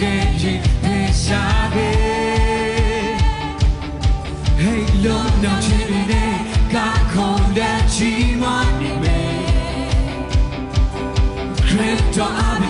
danger is again Hey Lord now today God call that you my name Crypto I'll be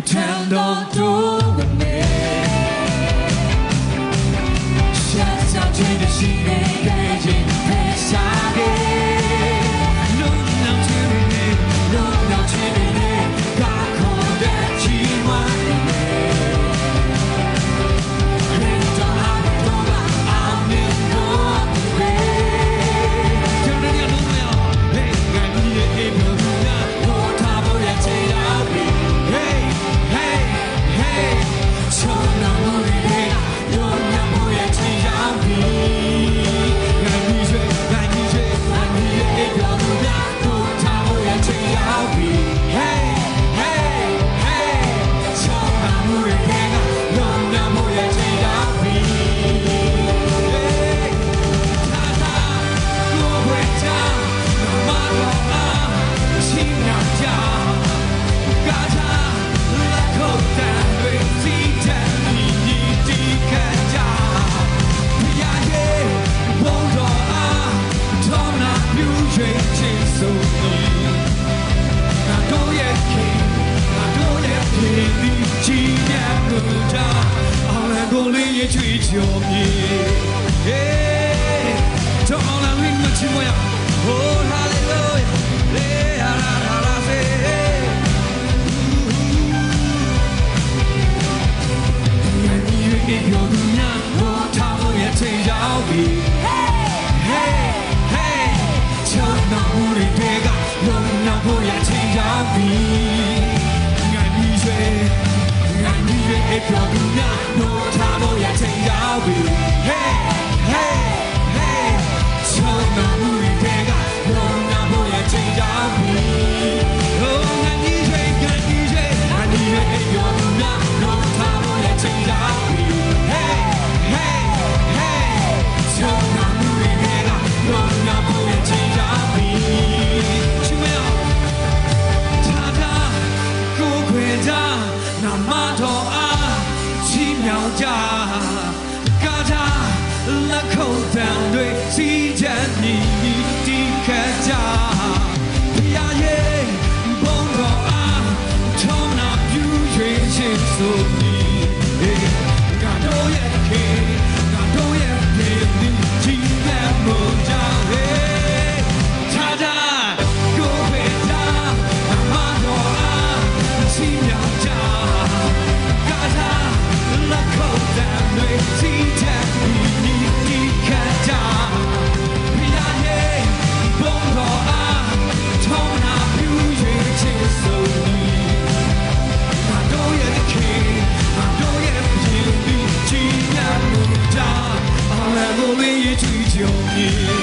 Attend on to me Shut up to the sheep ကိုလေးရဲ့ချွေချော်မြေဟေးတော့အောင်လာရင်းမချင်မရ Oh hallelujah လေဟာလာလာစေ pain. တံတွေစီချမ်းမြည်မြည်တိခတ်ကြဖရာရဲ့ဘုံတော်အားထုံးနာပြူရွှင်ရှင်ဆို 有你。